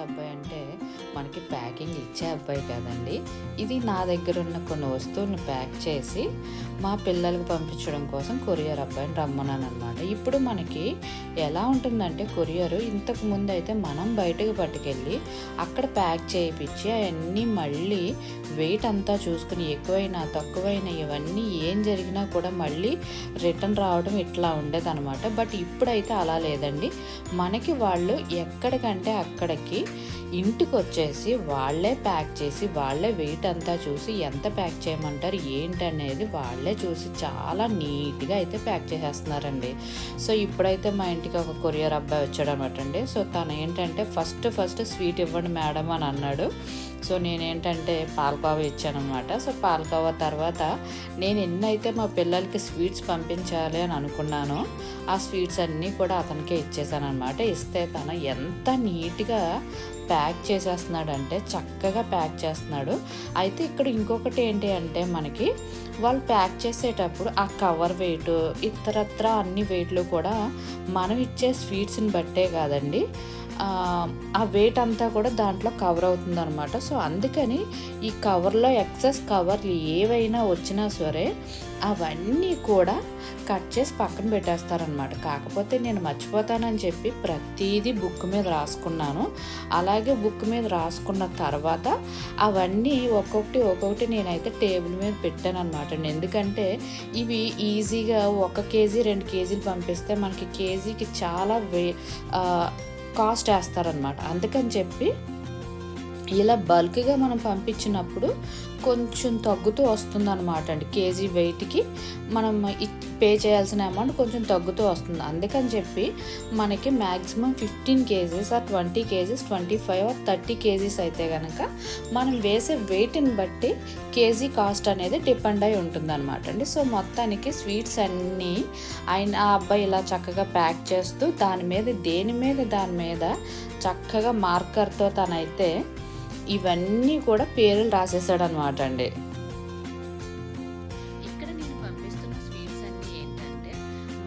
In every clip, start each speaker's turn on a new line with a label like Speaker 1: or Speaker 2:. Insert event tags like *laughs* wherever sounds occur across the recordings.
Speaker 1: అబ్బాయి అంటే మనకి ప్యాకింగ్ ఇచ్చే అబ్బాయి కదండి. ఇది నా దగ్గర ఉన్న కొన్ని వస్తువులను ప్యాక్ చేసి మా పిల్లలకు పంపించడం కోసం కొరియర్ అబ్బాయిని రమ్మన్నాను అనమాట ఇప్పుడు మనకి ఎలా ఉంటుందంటే కొరియర్ ఇంతకు ముందు అయితే మనం బయటకు పట్టుకెళ్ళి అక్కడ ప్యాక్ చేయించి అవన్నీ మళ్ళీ వెయిట్ అంతా చూసుకుని ఎక్కువైనా తక్కువైనా ఇవన్నీ ఏం జరిగినా కూడా మళ్ళీ రిటర్న్ రావడం ఇట్లా ఉండేదన్నమాట. బట్ ఇప్పుడైతే అలా లేదండి. మనకి వాళ్ళు ఎక్కడికంటే అక్కడికి ఇంటికి వచ్చేసి వాళ్ళే ప్యాక్ చేసి వాళ్ళే వెయిట్ అంతా చూసి ఎంత ప్యాక్ చేయమంటారు ఏంటి అనేది వాళ్ళే చూసి చాలా నీట్గా అయితే ప్యాక్ చేసేస్తున్నారండి. సో ఇప్పుడైతే మా ఇంటికి ఒక కొరియర్ అబ్బాయి వచ్చాడు అనమాట అండి సో తను ఏంటంటే ఫస్ట్ ఫస్ట్ స్వీట్ ఇవ్వండి మేడం అని అన్నాడు. సో నేనేంటంటే పాలకోవా ఇచ్చానమాట సో పాలకోవా తర్వాత నేను ఎన్నైతే మా పిల్లలకి స్వీట్స్ పంపించాలి అని అనుకున్నానో ఆ స్వీట్స్ అన్నీ కూడా అతనికే ఇచ్చేసానమాట ఇస్తే తను ఎంత నీట్గా ప్యాక్ చేసేస్తున్నాడు అంటే చక్కగా ప్యాక్ చేస్తున్నాడు. అయితే ఇక్కడ ఇంకొకటి ఏంటి అంటే మనకి వాళ్ళు ప్యాక్ చేసేటప్పుడు ఆ కవర్ వెయిట్ ఇతరత్ర అన్ని వెయిట్లు కూడా మనం ఇచ్చే స్వీట్స్ని బట్టే కాదండి. ఆ వెయిట్ అంతా కూడా దాంట్లో కవర్ అవుతుంది అనమాట సో అందుకని ఈ కవర్లో ఎక్సెస్ కవర్లు ఏవైనా వచ్చినా సరే అవన్నీ కూడా కట్ చేసి పక్కన పెట్టేస్తారనమాట కాకపోతే నేను మర్చిపోతానని చెప్పి ప్రతిదీ బుక్ మీద రాసుకున్నాను. అలాగే బుక్ మీద రాసుకున్న తర్వాత అవన్నీ ఒక్కొక్కటి ఒక్కొక్కటి నేనైతే టేబుల్ మీద పెట్టాను అనమాట ఎందుకంటే ఇవి ఈజీగా ఒక కేజీ రెండు కేజీలు పంపిస్తే మనకి కేజీకి చాలా వే కాస్ట్ వేస్తారనమాట అందుకని చెప్పి ఇలా బల్క్గా మనం పంపించినప్పుడు కొంచెం తగ్గుతూ వస్తుంది అనమాట అండి. కేజీ వెయిట్కి మనం పే చేయాల్సిన అమౌంట్ కొంచెం తగ్గుతూ వస్తుంది. అందుకని చెప్పి మనకి maximum fifteen kgs or twenty kgs twenty five or thirty kgs అయితే కనుక మనం వేసే వెయిట్ని బట్టి కేజీ కాస్ట్ అనేది డిపెండ్ అయి ఉంటుంది అనమాట అండి. సో మొత్తానికి స్వీట్స్ అన్నీ ఆయన ఆ అబ్బాయి ఇలా చక్కగా ప్యాక్ చేస్తూ దాని మీద దేని మీద దాని మీద చక్కగా మార్కర్తో తనైతే ఇవన్నీ కూడా పేర్లు రాసేసాడు అనమాట అండి. ఇక్కడ నేను పంపిస్తున్న స్వీట్స్ అన్నీ ఏంటంటే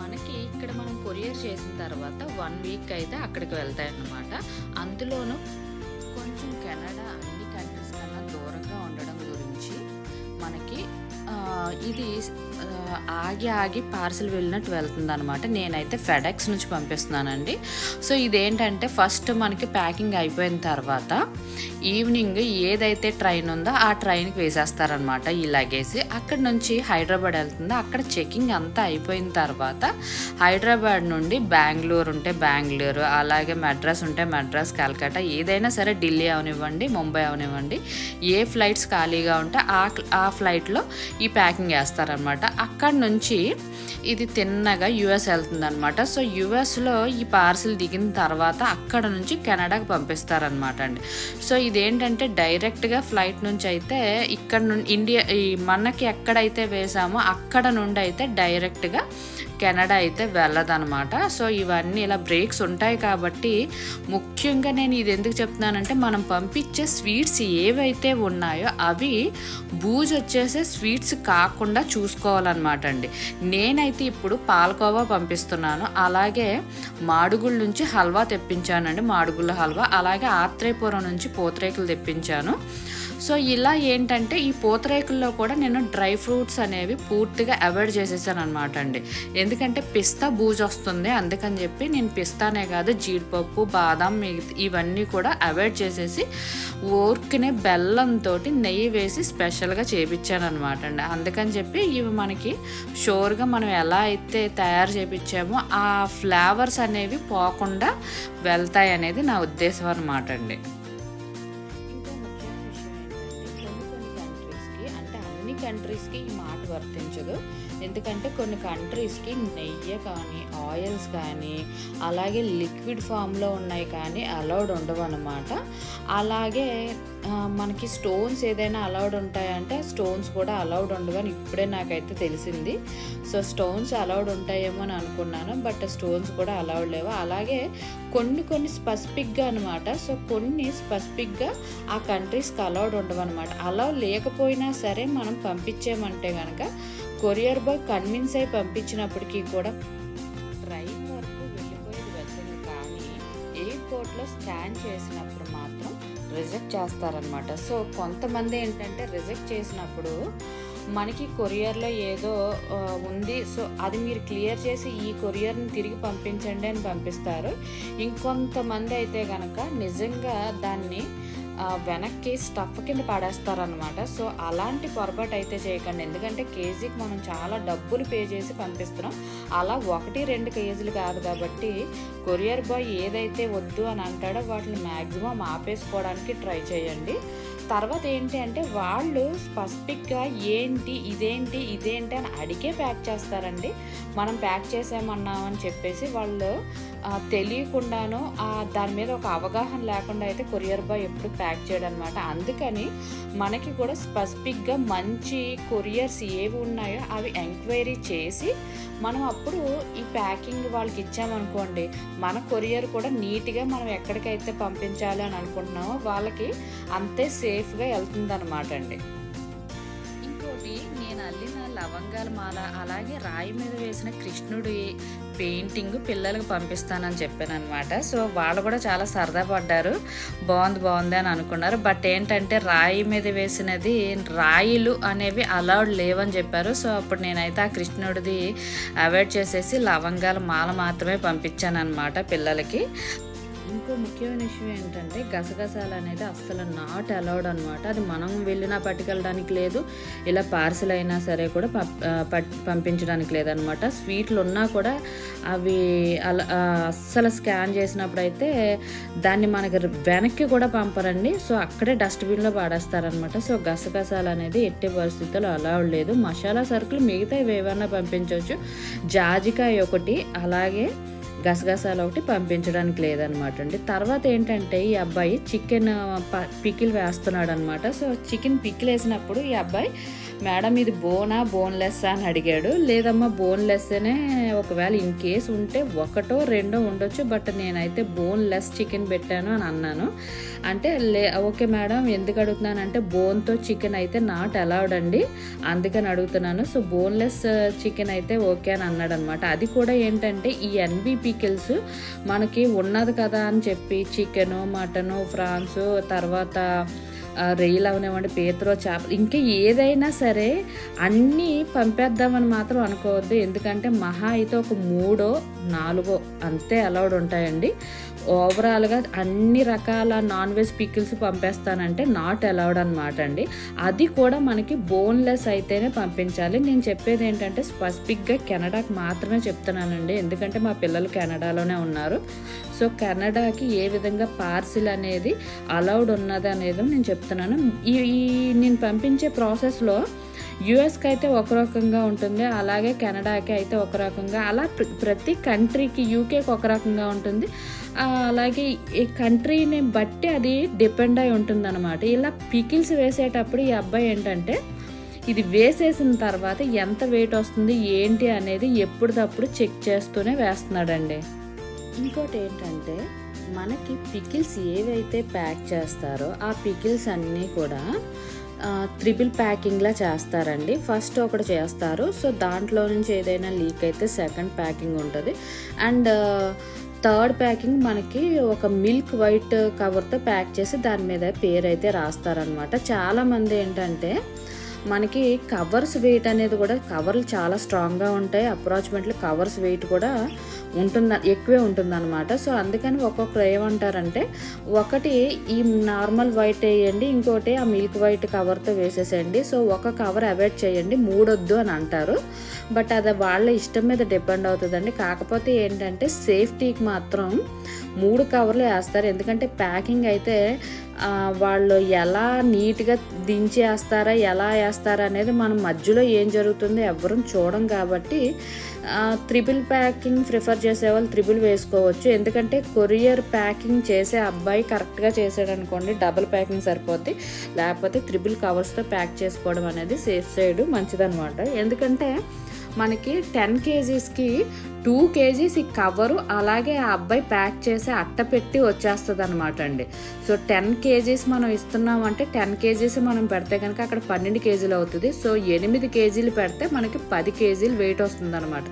Speaker 1: మనకి ఇక్కడ మనం కొరియర్ చేసిన తర్వాత వన్ వీక్ అయితే అక్కడికి వెళ్తాయి అందులోనూ కొంచెం కెనడా అన్ని కంట్రీస్ కన్నా దూరంగా ఉండడం గురించి మనకి ఇది ఆగి ఆగి పార్సిల్ వెళ్ళినట్టు వెళ్తుంది అనమాట నేనైతే ఫెడెక్స్ నుంచి పంపిస్తున్నానండి. సో ఇదేంటంటే ఫస్ట్ మనకి ప్యాకింగ్ అయిపోయిన తర్వాత ఈవినింగ్ ఏదైతే ట్రైన్ ఉందో ఆ ట్రైన్కి వేసేస్తారనమాట ఈ లగేజ్. అక్కడ నుంచి హైదరాబాద్ వెళ్తుందో. అక్కడ చెకింగ్ అంతా అయిపోయిన తర్వాత హైదరాబాద్ నుండి బెంగళూరు ఉంటే బెంగళూరు అలాగే మెడ్రాస్ ఉంటే మెడ్రాస్ కలకట్టా ఏదైనా సరే ఢిల్లీ అవనివ్వండి ముంబై అవనివ్వండి ఏ ఫ్లైట్స్ ఖాళీగా ఉంటే ఆ ఆ ఫ్లైట్లో ఈ ప్యాకింగ్ వేస్తారనమాట అక్కడ నుంచి ఇది తిన్నగా యుఎస్ వెళ్తుంది అనమాట సో యుఎస్లో ఈ పార్సిల్ దిగిన తర్వాత అక్కడ నుంచి కెనడాకి పంపిస్తారనమాట అండి. సో సో ఇదేంటంటే డైరెక్ట్గా ఫ్లైట్ నుంచి అయితే ఇక్కడ నుండి ఇండియా ఈ మనకి ఎక్కడైతే వేసామో అక్కడ నుండి అయితే డైరెక్ట్గా కెనడా అయితే వెళ్ళదనమాట. సో ఇవన్నీ ఇలా బ్రేక్స్ ఉంటాయి కాబట్టి ముఖ్యంగా నేను ఇది ఎందుకు చెప్తున్నానంటే మనం పంపించే స్వీట్స్ ఏవైతే ఉన్నాయో అవి బూజ్ వచ్చేసే స్వీట్స్ కాకుండా చూసుకోవాలన్నమాట అండి. నేనైతే ఇప్పుడు పాలకోవా పంపిస్తున్నాను. అలాగే మాడుగుల నుంచి హల్వా తెప్పించానండి. మాడుగుల హల్వా అలాగే ఆత్రేయపురం నుంచి పూతరేకులు తెప్పించాను. సో ఇలా ఏంటంటే ఈ పూతరేకుల్లో కూడా నేను డ్రై ఫ్రూట్స్ అనేవి పూర్తిగా అవాయిడ్ చేసేసాను అనమాట అండి. ఎందుకంటే పిస్తా బూజ్ వస్తుంది అందుకని చెప్పి నేను పిస్తానే కాదు జీడిపప్పు బాదం ఇవన్నీ కూడా అవాయిడ్ చేసేసి ఓర్కినే బెల్లంతో నెయ్యి వేసి స్పెషల్గా చేపించాను అనమాట అండి. అందుకని చెప్పి ఇవి మనకి షోర్గా మనం ఎలా అయితే తయారు చేపించామో ఆ ఫ్లేవర్స్ అనేవి పోకుండా వెళ్తాయి అనేది నా ఉద్దేశం అనమాట అండి. ఈ మాట వర్తించదు. ఎందుకంటే కొన్ని కంట్రీస్కి నెయ్యి కానీ ఆయిల్స్ కానీ అలాగే లిక్విడ్ ఫామ్లో ఉన్నాయి కానీ అలౌడ్ ఉండవు అనమాట అలాగే మనకి స్టోన్స్ ఏదైనా అలౌడ్ ఉంటాయంటే స్టోన్స్ కూడా అలౌడ్ ఉండవు అని ఇప్పుడే నాకైతే తెలిసింది. సో స్టోన్స్ అలౌడ్ ఉంటాయేమో అని అనుకున్నాను బట్ స్టోన్స్ కూడా అలౌడ్ లేవు. అలాగే కొన్ని కొన్ని స్పెసిఫిక్గా అనమాట సో కొన్ని స్పెసిఫిక్గా ఆ కంట్రీస్కి అలౌడ్ ఉండవు అనమాట అలౌ లేకపోయినా సరే మనం పంపించామంటే కనుక కొరియర్ బాయ్ కన్విన్స్ అయి పంపించినప్పటికీ కూడా ట్రైన్ వరకు వెళ్ళిపోయేది వెళ్తుంది కానీ ఎయిర్పోర్ట్లో స్కాన్ చేసినప్పుడు మాత్రం రిజెక్ట్ చేస్తారనమాట సో కొంతమంది ఏంటంటే రిజెక్ట్ చేసినప్పుడు మనకి కొరియర్లో ఏదో ఉంది. సో అది మీరు క్లియర్ చేసి ఈ కొరియర్ని తిరిగి పంపించండి అని పంపిస్తారు. ఇంకొంతమంది అయితే కనుక నిజంగా దాన్ని వెనక్కి స్టఫ్ కింద పడేస్తారనమాట సో అలాంటి పొరపాటు అయితే చేయకండి. ఎందుకంటే కేజీకి మనం చాలా డబ్బులు పే చేసి పంపిస్తున్నాం. అలా ఒకటి రెండు కేజీలు కాదు కాబట్టి కొరియర్ బాయ్ ఏదైతే వద్దు అని అంటాడో వాటిని మ్యాక్సిమం ఆపేసుకోవడానికి ట్రై చేయండి. తర్వాత ఏంటి అంటే వాళ్ళు స్పెసిఫిక్గా ఏంటి ఇదేంటి ఇదేంటి అని అడిగే ప్యాక్ చేస్తారండి. మనం ప్యాక్ చేసామన్నామని చెప్పేసి వాళ్ళు తెలియకుండానో దాని మీద ఒక అవగాహన లేకుండా అయితే కొరియర్ బాయ్ ఎప్పుడు ప్యాక్ చేయడం అనమాట అందుకని మనకి కూడా స్పెసిఫిక్గా మంచి కొరియర్స్ ఏవి ఉన్నాయో అవి ఎంక్వైరీ చేసి మనం అప్పుడు ఈ ప్యాకింగ్ వాళ్ళకి ఇచ్చామనుకోండి మన కొరియర్ కూడా నీట్గా మనం ఎక్కడికైతే పంపించాలి అని అనుకుంటున్నామో వాళ్ళకి అంతే సేఫ్గా వెళ్తుందన్నమాట అండి. లవంగాల మాల అలాగే రాయి మీద వేసిన కృష్ణుడి పెయింటింగ్ పిల్లలకు పంపిస్తానని చెప్పాను అనమాట సో వాళ్ళు కూడా చాలా సరదా పడ్డారు. బాగుంది బాగుంది అని అనుకున్నారు. బట్ ఏంటంటే రాయి మీద వేసినది రాయిలు అనేవి అలౌడ్ లేవని చెప్పారు. సో అప్పుడు నేనైతే ఆ కృష్ణుడిది అవాయిడ్ చేసేసి లవంగాల మాల మాత్రమే పంపించాను అనమాట పిల్లలకి. ఇంకో ముఖ్యమైన విషయం ఏంటంటే గసగసాలు అనేది అస్సలు నాట్ అలౌడ్ అనమాట అది మనం వెళ్ళినా పట్టుకెళ్ళడానికి లేదు. ఇలా పార్సిల్ అయినా సరే కూడా పప్- పంపించడానికి లేదనమాట స్వీట్లు ఉన్నా కూడా అవి అలా అస్సలు స్కాన్ చేసినప్పుడు అయితే దాన్ని మనకి వెనక్కి కూడా పంపరండి. సో అక్కడే డస్ట్బిన్లో పాడేస్తారనమాట సో గసగసాలు అనేది ఎట్టి పరిస్థితుల్లో అలౌడ్ లేదు. మసాలా సరుకులు మిగతా ఏవైనా పంపించవచ్చు జాజికాయ ఒకటి అలాగే గసగసాలు ఒకటి పంపించడానికి లేదనమాట అండి. తర్వాత ఏంటంటే ఈ అబ్బాయి చికెన్ పికిల్ వేస్తున్నాడు అనమాట సో చికెన్ పికిల్ వేసినప్పుడు ఈ అబ్బాయి మేడం ఇది బోనా బోన్లెస్ అని అడిగాడు. లేదమ్మా బోన్లెస్ అనే ఒకవేళ ఇన్ కేస్ ఉంటే ఒకటో రెండో ఉండొచ్చు బట్ నేనైతే బోన్లెస్ చికెన్ పెట్టాను అని అన్నాను. అంటే లే ఓకే మేడం ఎందుకు అడుగుతున్నానంటే బోన్తో చికెన్ అయితే నాట్ అలౌడ్ అండి. అందుకని అడుగుతున్నాను. సో బోన్లెస్ చికెన్ అయితే ఓకే అని అన్నాడు అనమాట అది కూడా ఏంటంటే ఈ ఎన్బి పికిల్స్ మనకి ఉన్నది కదా అని చెప్పి చికెను మటను ఫ్రాన్స్ తర్వాత రొయ్యలు అవనివ్వండి పీతలో చేపలు ఇంకా ఏదైనా సరే అన్నీ పంపేద్దామని మాత్రం అనుకోవద్దు. ఎందుకంటే మహా అయితే ఒక మూడో నాలుగో అంతే అలౌడ్ ఉంటాయండి. ఓవరాల్గా అన్ని రకాల నాన్ వెజ్ పికిల్స్ పంపేస్తానంటే నాట్ అలౌడ్ అనమాట అండి. అది కూడా మనకి బోన్లెస్ అయితేనే పంపించాలి. నేను చెప్పేది ఏంటంటే స్పెసిఫిక్గా కెనడాకి మాత్రమే చెప్తున్నానండి. ఎందుకంటే మా పిల్లలు కెనడాలోనే ఉన్నారు. సో కెనడాకి ఏ విధంగా పార్సిల్ అనేది అలౌడ్ ఉన్నది అనేది నేను చెప్తున్నాను. ఈ నేను పంపించే ప్రాసెస్లో యుఎస్కి అయితే ఒక రకంగా ఉంటుంది. అలాగే కెనడాకి అయితే ఒక రకంగా అలా ప్ర- ప్రతి కంట్రీకి యూకేకి ఒక రకంగా ఉంటుంది. అలాగే ఈ కంట్రీని బట్టి అది డిపెండ్ అయి ఉంటుంది అనమాట ఇలా పికిల్స్ వేసేటప్పుడు ఈ అబ్బాయి ఏంటంటే ఇది వేసేసిన తర్వాత ఎంత వెయిట్ వస్తుంది ఏంటి అనేది ఎప్పటికప్పుడు చెక్ చేస్తూనే వేస్తున్నాడండి. ఇంకోటి ఏంటంటే మనకి పికిల్స్ ఏవైతే ప్యాక్ చేస్తారో ఆ పికిల్స్ అన్నీ కూడా త్రిబుల్ ప్యాకింగ్లా చేస్తారండి. ఫస్ట్ ఒకటి చేస్తారు. సో దాంట్లో నుంచి ఏదైనా లీక్ అయితే సెకండ్ ప్యాకింగ్ ఉంటుంది. అండ్ థర్డ్ ప్యాకింగ్ మనకి ఒక మిల్క్ వైట్ కవర్తో ప్యాక్ చేసి దాని మీద పేరు అయితే రాస్తారనమాట చాలామంది ఏంటంటే మనకి కవర్స్ వెయిట్ అనేది కూడా కవర్లు చాలా స్ట్రాంగ్గా ఉంటాయి. అప్రాచ్మెంట్లీ కవర్స్ వెయిట్ కూడా ఉంటుంది ఎక్కువే ఉంటుందన్నమాట. సో అందుకని ఒక్కొక్కరు ఏమంటారంటే ఒకటి ఈ నార్మల్ వైట్ వేయండి ఇంకోటి ఆ మిల్క్ వైట్ కవర్తో వేసేసేయండి. సో ఒక కవర్ అవాయిడ్ చేయండి మూడొద్దు అని అంటారు. బట్ అది వాళ్ళ ఇష్టం మీద డిపెండ్ అవుతుందండి. కాకపోతే ఏంటంటే సేఫ్టీకి మాత్రం మూడు కవర్లు వేస్తారు. ఎందుకంటే ప్యాకింగ్ అయితే వాళ్ళు ఎలా నీట్గా దించి వేస్తారా ఎలా వేస్తారా అనేది మనం మధ్యలో ఏం జరుగుతుందో ఎవ్వరం చూడం కాబట్టి త్రిబుల్ ప్యాకింగ్ ప్రిఫర్ చేసే వాళ్ళు త్రిబుల్ వేసుకోవచ్చు. ఎందుకంటే కొరియర్ ప్యాకింగ్ చేసే అబ్బాయి కరెక్ట్గా చేసాడు అనుకోండి డబుల్ ప్యాకింగ్ సరిపోద్ది. లేకపోతే త్రిబుల్ కవర్స్తో ప్యాక్ చేసుకోవడం అనేది సేఫ్ సైడ్ మంచిదనమాట ఎందుకంటే మనకి టెన్ కేజీస్కి టూ కేజీస్ ఈ కవరు అలాగే ఆ అబ్బాయి ప్యాక్ చేసి అట్ట పెట్టి వచ్చేస్తుంది అనమాట అండి. సో టెన్ కేజీస్ మనం ఇస్తున్నామంటే టెన్ కేజీస్ మనం పెడితే కనుక అక్కడ పన్నెండు కేజీలు అవుతుంది. సో ఎనిమిది కేజీలు పెడితే మనకి పది కేజీలు వెయిట్ వస్తుంది అనమాట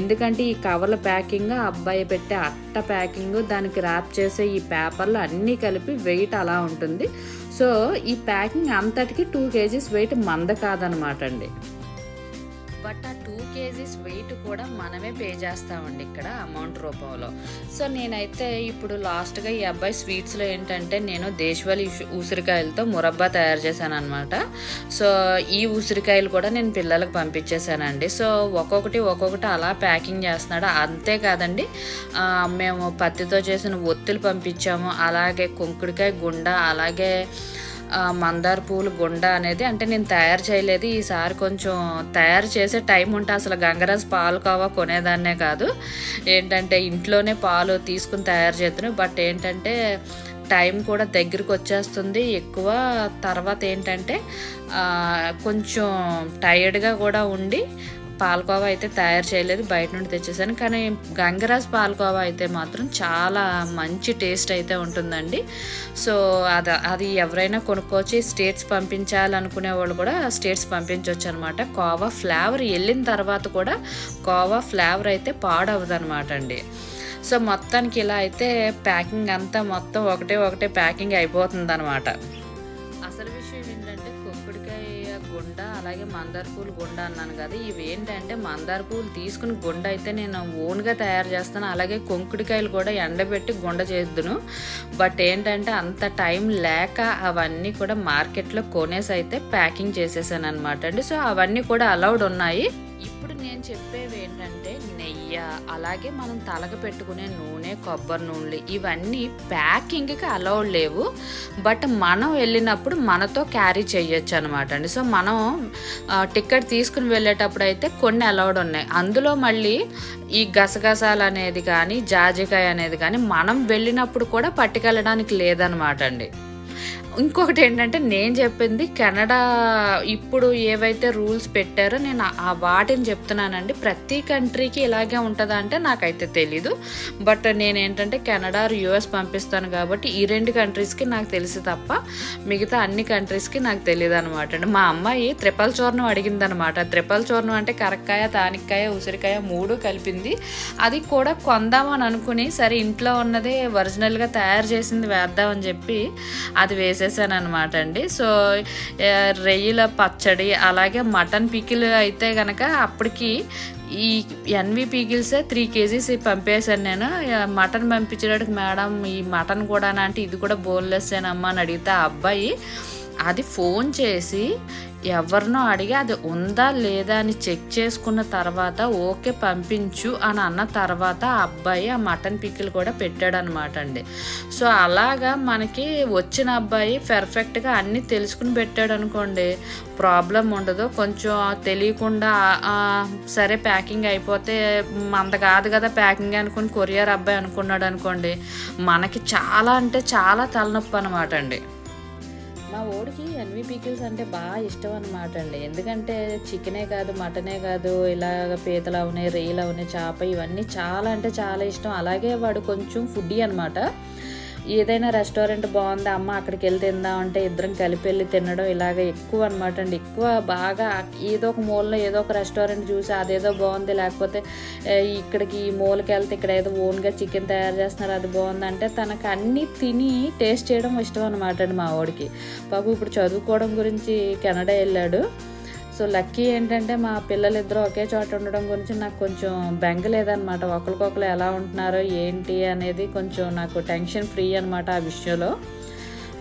Speaker 1: ఎందుకంటే ఈ కవర్ల ప్యాకింగ్ ఆ అబ్బాయి పెట్టే అట్ట ప్యాకింగ్ దానికి ర్యాప్ చేసే ఈ పేపర్లు అన్నీ కలిపి వెయిట్ అలా ఉంటుంది. సో ఈ ప్యాకింగ్ అంతటికి టూ కేజీస్ వెయిట్ మంద కాదనమాట అండి. బట్ కేజీస్ వెయిట్ కూడా మనమే పే చేస్తామండి ఇక్కడ అమౌంట్ రూపంలో. సో నేనైతే ఇప్పుడు లాస్ట్గా ఈ అబ్బాయి స్వీట్స్లో ఏంటంటే నేను దేశవాళీ ఉసిరికాయలతో మురబ్బా తయారు చేశాను అనమాట సో ఈ ఉసిరికాయలు కూడా నేను పిల్లలకు పంపించేశానండి. సో ఒక్కొక్కటి ఒక్కొక్కటి అలా ప్యాకింగ్ చేస్తున్నాడు. అంతేకాదండి మేము పత్తితో చేసిన ఒత్తులు పంపించాము. అలాగే కుంకుడికాయ గుండ అలాగే మందార పూలు గుండ అనేది అంటే నేను తయారు చేయలేదు. ఈసారి కొంచెం తయారు చేసే టైం ఉంటే అసలు గంగరాజు పాలు కావా కొనేదాన్నే కాదు. ఏంటంటే ఇంట్లోనే పాలు తీసుకుని తయారు చేద్దాను బట్ ఏంటంటే టైం కూడా దగ్గరికి వచ్చేస్తుంది. ఎక్కువ తర్వాత ఏంటంటే కొంచెం టైర్డ్గా కూడా ఉండి పాలకోవా అయితే తయారు చేయలేదు బయట నుండి తెచ్చేసాను. కానీ గంగరాజ్ పాలకోవా అయితే మాత్రం చాలా మంచి టేస్ట్ అయితే ఉంటుందండి. సో అది అది ఎవరైనా కొనుక్కోవచ్చు స్టేట్స్ పంపించాలనుకునే వాళ్ళు కూడా స్టేట్స్ పంపించవచ్చు అనమాట కోవా ఫ్లేవర్ వెళ్ళిన తర్వాత కూడా కోవా ఫ్లేవర్ అయితే పాడవదు అనమాట అండి. సో మొత్తానికి ఇలా అయితే ప్యాకింగ్ అంతా మొత్తం ఒకటే ఒకటే ప్యాకింగ్ అయిపోతుంది అనమాట విషయం ఏంటంటే కుంకుడికాయ గుండ అలాగే మందార పూలు గుండ అన్నాను కదా. ఇవి ఏంటంటే మందార పూలు తీసుకుని గుండ అయితే నేను ఓన్గా తయారు చేస్తాను. అలాగే కుంకుడికాయలు కూడా ఎండబెట్టి గుండ చేద్దును. బట్ ఏంటంటే అంత టైం లేక అవన్నీ కూడా మార్కెట్లో కొనేసి అయితే ప్యాకింగ్ చేసేసాను అనమాట అండి. సో అవన్నీ కూడా అలౌడ్ ఉన్నాయి. ఇప్పుడు నేను చెప్పేవి ఏంటంటే నెయ్యి అలాగే మనం తలక పెట్టుకునే నూనె కొబ్బరి నూనెలు ఇవన్నీ ప్యాకింగ్కి అలౌడ్ లేవు. బట్ మనం వెళ్ళినప్పుడు మనతో క్యారీ చేయొచ్చు అనమాట అండి. సో మనం టికెట్ తీసుకుని వెళ్ళేటప్పుడు అయితే కొన్ని అలౌడ్ ఉన్నాయి. అందులో మళ్ళీ ఈ గసగసాలు అనేది కానీ జాజికాయ అనేది కానీ మనం వెళ్ళినప్పుడు కూడా పట్టుకెళ్ళడానికి లేదనమాట అండి. ఇంకొకటి ఏంటంటే నేను చెప్పింది కెనడా ఇప్పుడు ఏవైతే రూల్స్ పెట్టారో నేను ఆ- వాటిని చెప్తున్నానండి. ప్రతి కంట్రీకి ఇలాగే ఉంటుందా అంటే నాకైతే తెలీదు. బట్ నేను ఏంటంటే కెనడా యుఎస్ పంపిస్తాను కాబట్టి ఈ రెండు కంట్రీస్కి నాకు తెలిసి తప్ప మిగతా అన్ని కంట్రీస్కి నాకు తెలియదు అనమాట అండి. మా అమ్మాయి త్రిపల్ చూర్ణం అడిగింది అనమాట త్రిపల్ చూర్ణం అంటే కరక్కాయ తానిక్కాయ ఉసిరికాయ మూడు కలిపింది. అది కూడా కొందామని అనుకుని సరే ఇంట్లో ఉన్నదే ఒరిజినల్గా తయారు చేసింది వేద్దామని చెప్పి అది వేసి వేసేసాను అనమాట అండి. సో రెయ్యిల రొయ్యల పచ్చడి అలాగే మటన్ పికిల్ అయితే కనుక అప్పటికి ఈ ఎన్వి పీకిల్సే త్రీ కేజీస్ పంపేశాను నేను. మటన్ పంపించడానికి మేడం ఈ మటన్ కూడా అంటే ఇది కూడా బోన్లెస్సేనమ్మా అని అడిగితే ఆ అబ్బాయి అది ఫోన్ చేసి ఎవరినో అడిగి అది ఉందా లేదా అని చెక్ చేసుకున్న తర్వాత ఓకే పంపించు అని అన్న తర్వాత ఆ అబ్బాయి ఆ మటన్ పిక్కిలు కూడా పెట్టాడనమాట అండి. సో అలాగా మనకి వచ్చిన అబ్బాయి పెర్ఫెక్ట్గా అన్నీ తెలుసుకుని పెట్టాడు అనుకోండి ప్రాబ్లం ఉండదు. కొంచెం తెలియకుండా సరే ప్యాకింగ్ అయిపోతే అంత కాదు కదా ప్యాకింగ్ అనుకుని కొరియర్ అబ్బాయి అనుకున్నాడు అనుకోండి మనకి చాలా అంటే చాలా తలనొప్పి అనమాట అండి. మా ఓడికి ఎన్వి పీకిల్స్ అంటే బాగా ఇష్టం అనమాట అండి. ఎందుకంటే చికెనే కాదు మటనే కాదు ఇలాగ పీతలు అవునాయి రేలు అవునాయి చేప ఇవన్నీ చాలా అంటే చాలా ఇష్టం. అలాగే వాడు కొంచెం ఫుడ్డీ అనమాట ఏదైనా రెస్టారెంట్ బాగుంది అమ్మ అక్కడికి వెళ్ళి తిందాం అంటే ఇద్దరం కలిపి వెళ్ళి తినడం ఇలాగ ఎక్కువ అనమాట అండి. ఎక్కువ బాగా ఏదో ఒక మూలలో ఏదో ఒక రెస్టారెంట్ చూసి అదేదో బాగుంది లేకపోతే ఇక్కడికి ఈ మూలకి వెళ్తే ఇక్కడ ఏదో ఓన్గా చికెన్ తయారు చేస్తున్నారు అది బాగుంది అంటే తనకు అన్నీ తిని టేస్ట్ చేయడం ఇష్టం అనమాట అండి మా వాడికి పాప ఇప్పుడు చదువుకోవడం గురించి కెనడా వెళ్ళాడు. సో లక్కీ ఏంటంటే మా పిల్లలిద్దరూ ఒకే చోట ఉండడం గురించి నాకు కొంచెం బెంగ లేదనమాట ఒకరికొకరు ఎలా ఉంటున్నారో ఏంటి అనేది కొంచెం నాకు టెన్షన్ ఫ్రీ అనమాట ఆ విషయంలో.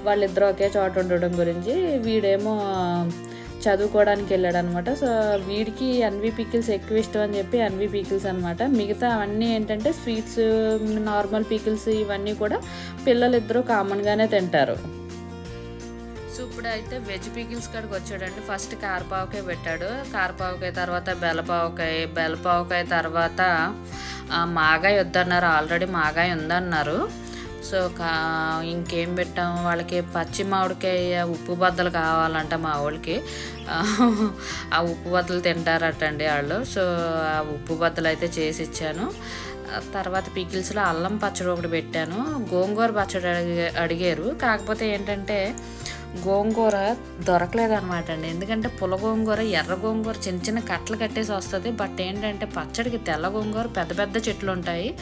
Speaker 1: వాళ్ళిద్దరూ ఒకే చోట ఉండడం గురించి వీడేమో చదువుకోవడానికి వెళ్ళాడు అనమాట సో వీడికి అన్వి పీకిల్స్ ఎక్కువ ఇష్టం అని చెప్పి అన్వి పీకిల్స్ అనమాట మిగతా అవన్నీ ఏంటంటే స్వీట్స్ నార్మల్ పీకిల్స్ ఇవన్నీ కూడా పిల్లలిద్దరూ కామన్గానే తింటారు. సో ఇప్పుడు అయితే వెజ్ పిగిల్స్ కాడికి వచ్చాడండి. ఫస్ట్ కారపావకాయ పెట్టాడు. కారపావకాయ తర్వాత బెల్లపావకాయ. బెల్లపావకాయ తర్వాత మాగాయ వద్దన్నారు. ఆల్రెడీ మాగాయ ఉందన్నారు. సో కా ఇంకేం పెట్టాం? వాళ్ళకి పచ్చి మామిడికాయ ఉప్పు బద్దలు కావాలంట మా వాళ్ళకి ఆ ఉప్పు బద్దలు తింటారటండి వాళ్ళు. సో ఆ ఉప్పు బద్దలు అయితే చేసి ఇచ్చాను. తర్వాత పికిల్స్లో అల్లం పచ్చడి ఒకటి పెట్టాను. గోంగూర పచ్చడి అడిగే అడిగారు. కాకపోతే ఏంటంటే గోంగూర దొరకలేదనమాట అండి. ఎందుకంటే పుల గోంగూర ఎర్ర గోంగూర చిన్న చిన్న కట్టలు కట్టేసి వస్తుంది. బట్ ఏంటంటే పచ్చడికి తెల్ల గోంగూర పెద్ద పెద్ద చెట్లు ఉంటాయి.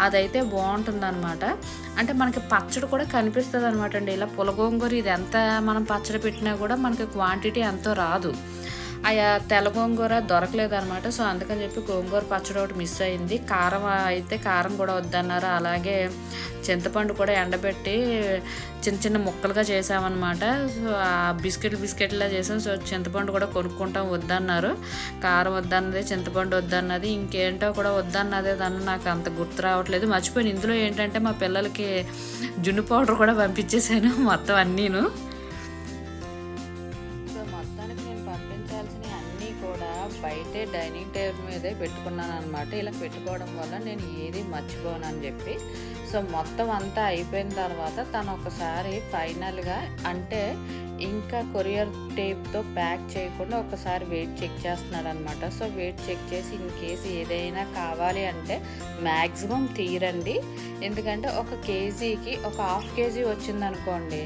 Speaker 1: అదైతే బాగుంటుంది అనమాట అంటే మనకి పచ్చడి కూడా కనిపిస్తుంది అనమాట అండి. ఇలా పుల గోంగూర ఇది ఎంత మనం పచ్చడి పెట్టినా కూడా మనకి క్వాంటిటీ ఎంతో రాదు. ఆయా తెల్ల గోంగూర దొరకలేదన్నమాట. సో అందుకని చెప్పి గోంగూర పచ్చడి ఒకటి మిస్ అయింది. కారం అయితే కారం కూడా వద్దన్నారు. అలాగే చింతపండు కూడా ఎండబెట్టి చిన్న చిన్న ముక్కలుగా చేసామన్నమాట. సో ఆ బిస్కెట్లు బిస్కెట్లా చేసాం. సో చింతపండు కూడా కొనుక్కుంటాం వద్దన్నారు. కారం వద్దన్నది చింతపండు వద్దన్నది. ఇంకేంటో కూడా వద్దన్నదే దాన్ని నాకు అంత గుర్తు రావట్లేదు. మర్చిపోయిన. ఇందులో ఏంటంటే మా పిల్లలకి జున్ను పౌడర్ కూడా పంపించేశాను *laughs* మొత్తం అన్నీను. డైనింగ్ టేబుల్ మీదే పెట్టుకున్నాను అనమాట ఇలా పెట్టుకోవడం వల్ల నేను ఏది మర్చిపోను అని చెప్పి. సో మొత్తం అంతా అయిపోయిన తర్వాత తను ఒకసారి ఫైనల్గా అంటే ఇంకా కొరియర్ టేప్తో ప్యాక్ చేయకుండా ఒకసారి వెయిట్ చెక్ చేస్తున్నాడు అనమాట సో వెయిట్ చెక్ చేసి ఇన్ కేసు ఏదైనా కావాలి అంటే మ్యాక్సిమం తీరండి. ఎందుకంటే ఒక కేజీకి ఒక హాఫ్ కేజీ వచ్చిందనుకోండి.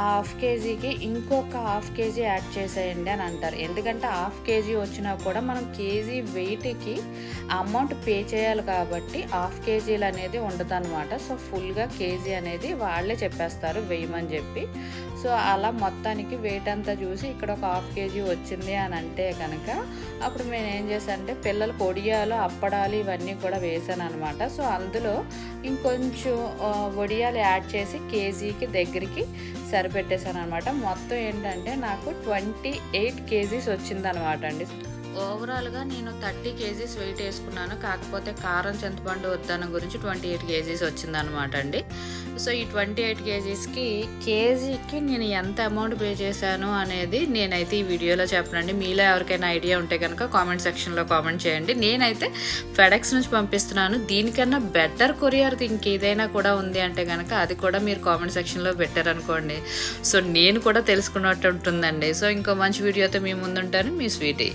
Speaker 1: ఆ హాఫ్ కేజీకి ఇంకొక హాఫ్ కేజీ యాడ్ చేసేయండి అని అంటారు. ఎందుకంటే హాఫ్ కేజీ వచ్చినా కూడా మనం కేజీ వెయిట్కి అమౌంట్ పే చేయాలి కాబట్టి హాఫ్ కేజీలు అనేది ఉండదు అనమాట సో ఫుల్గా కేజీ అనేది వాళ్ళే చెప్పేస్తారు వేయమని చెప్పి. సో అలా మొత్తానికి వెయిట్ అంతా చూసి ఇక్కడ ఒక హాఫ్ కేజీ వచ్చింది అని అంటే కనుక అప్పుడు నేను ఏం చేశాను అంటే పిల్లలు పొడియాలు అప్పడాలు ఇవన్నీ కూడా వేసాను అనమాట సో అందులో ఇంకొంచెం వడియాలు యాడ్ చేసి కేజీకి దగ్గరికి సరిపెట్టేశాను అనమాట మొత్తం ఏంటంటే నాకు ట్వంటీ ఎయిట్ కేజీస్ వచ్చిందనమాట అండి. ఓవరాల్గా నేను థర్టీ కేజీస్ వెయిట్ వేసుకున్నాను. కాకపోతే కారం చింతపండు వద్దన్న గురించి ట్వంటీ ఎయిట్ కేజీస్ వచ్చిందనమాట అండి. సో ఈ ట్వంటీ ఎయిట్ కేజీస్కి కేజీకి నేను ఎంత అమౌంట్ పే చేశాను అనేది నేనైతే ఈ వీడియోలో చెప్పనండి. మీలో ఎవరికైనా ఐడియా ఉంటే కనుక కామెంట్ సెక్షన్లో కామెంట్ చేయండి. నేనైతే ఫెడెక్స్ నుంచి పంపిస్తున్నాను. దీనికన్నా బెటర్ కొరియర్ ఇంకేదైనా కూడా ఉంది అంటే కనుక అది కూడా మీరు కామెంట్ సెక్షన్లో పెట్టారనుకోండి. సో నేను కూడా తెలుసుకున్నట్టు ఉంటుందండి. సో ఇంకో మంచి వీడియోతో మీ ముందుంటాను. మీ స్వీటీ.